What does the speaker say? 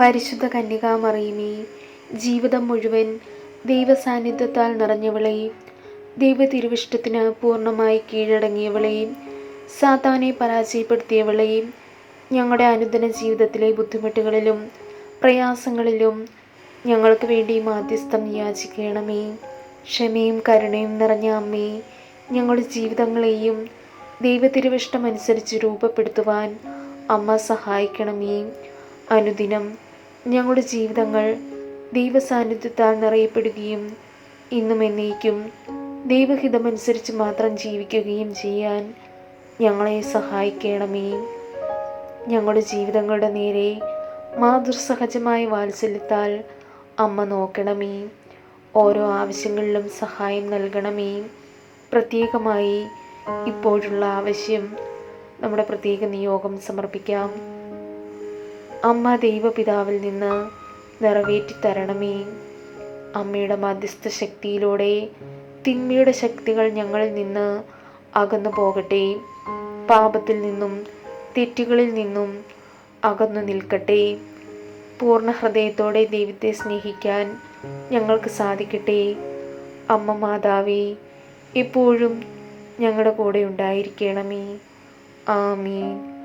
പരിശുദ്ധ കന്യകാമറിയുമേ ജീവിതം മുഴുവൻ ദൈവസാന്നിധ്യത്താൽ നിറഞ്ഞവളെ ദൈവ തിരുവിഷ്ടത്തിന് പൂർണമായി കീഴടങ്ങിയവളെ സാത്താനെ പരാജയപ്പെടുത്തിയവളെ ഞങ്ങളുടെ അനുദിന ജീവിതത്തിലെ ബുദ്ധിമുട്ടുകളിലും പ്രയാസങ്ങളിലും ഞങ്ങൾക്ക് വേണ്ടി മാധ്യസ്ഥം യാചിക്കണമേ. ക്ഷമയും കരുണയും നിറഞ്ഞ അമ്മേ ഞങ്ങളുടെ ജീവിതങ്ങളെയും ദൈവതിരുവിഷ്ടമനുസരിച്ച് രൂപപ്പെടുത്തുവാൻ അമ്മ സഹായിക്കണമേ. അനുദിനം ഞങ്ങളുടെ ജീവിതങ്ങൾ ദൈവസാന്നിധ്യത്താൽ നിറയപ്പെടുകയും ഇന്നും എന്നേക്കും ദൈവഹിതമനുസരിച്ച് മാത്രം ജീവിക്കുകയും ചെയ്യാൻ ഞങ്ങളെ സഹായിക്കണമേ. ഞങ്ങളുടെ ജീവിതങ്ങളുടെ നേരെ മാതൃസഹജമായ വാത്സല്യത്താൽ അമ്മ നോക്കണമേ. ഓരോ ആവശ്യങ്ങളിലും സഹായം നൽകണമേ. പ്രത്യേകമായി ഇപ്പോഴുള്ള ആവശ്യം നമ്മുടെ പ്രത്യേക നിയോഗം സമർപ്പിക്കാം. അമ്മ ദൈവപിതാവിൽ നിന്ന് നിറവേറ്റി തരണമേ അമ്മയുടെ മധ്യസ്ഥ ശക്തിയിലൂടെ തിന്മയുടെ ശക്തികൾ ഞങ്ങളിൽ നിന്ന് അകന്നു പോകട്ടെ. പാപത്തിൽ നിന്നും തെറ്റുകളിൽ നിന്നും അകന്നു നിൽക്കട്ടെ. പൂർണ ഹൃദയത്തോടെ ദൈവത്തെ സ്നേഹിക്കാൻ ഞങ്ങൾക്ക് സാധിക്കട്ടെ. അമ്മ മാതാവേ എപ്പോഴും ഞങ്ങളുടെ കൂടെ ഉണ്ടായിരിക്കണമേ. ആമീൻ.